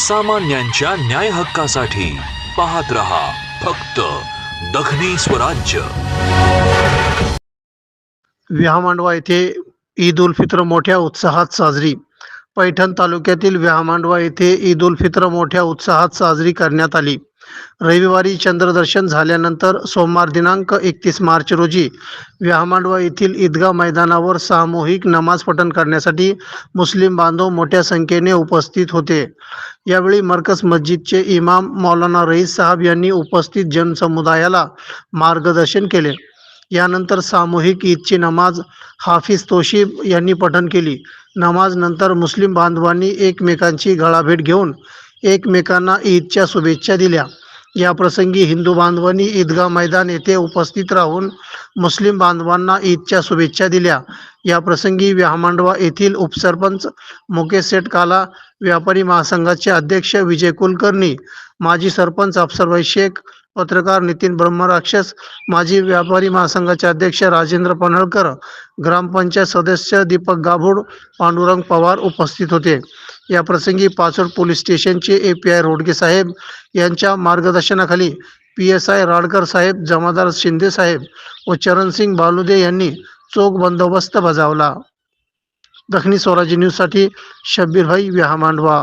सामान्यांच्या न्याय हक्कासाठी पाहत रहा फक्त दखनी स्वराज्य. विहामांडवा येथे ईद उल फित्र मोठ्या उत्साहात साजरी. पैठण तालुक्यातील विहामांडवा येथे ईद उल फित्र मोठ्या उत्साहात साजरी करण्यात आली. रविवारी चंद्रदर्शन झाल्यानंतर सोमवार दिनांक एकतीस मार्च रोजी व्याहमांडवा येथील ईदगाह मैदानावर सामूहिक नमाज पठण करण्यासाठी मुस्लिम बांधव मोठ्या संख्येने उपस्थित होते. यावेळी मरकज मस्जिदचे इमाम मौलाना रईस साहब यांनी उपस्थित जनसमुदायाला मार्गदर्शन केले. यानंतर सामूहिक ईदची नमाज हाफिज तोशीब यांनी पठण केली. नमाज नंतर मुस्लिम बांधवांनी एकमेकांची गळाभेट घेऊन एकमेकांना ईदच्या शुभेच्छा दिल्या. या प्रसंगी हिंदू बांधवांनी ईदगाह मैदान येथे उपस्थित राहून मुस्लिम बांधवांना ईदच्या शुभेच्छा दिल्या. या प्रसंगी व्यामांडवा येथील उपसरपंच मुकेश सेटकाला व्यापारी महासंघाचे अध्यक्ष विजय कुलकर्णी माजी सरपंच अफसरभाई शेख पत्रकार नितीन ब्रह्मराक्षस माजी व्यापारी महासंघाचे अध्यक्ष राजेंद्र पन्हळकर ग्रामपंचायत सदस्य दीपक गाभोड पांडुरंग पवार उपस्थित होते. या प्रसंगी पाचोड पोलीस स्टेशनचे ए पी आय रोडगे साहेब यांच्या मार्गदर्शनाखाली पी एस आय राडकर साहेब जमादार शिंदे साहेब व चरणसिंग बालुदे यांनी चोख बंदोबस्त बजावला. दखनी स्वराज्य न्यूजसाठी शब्बीर भाई विहामांडवा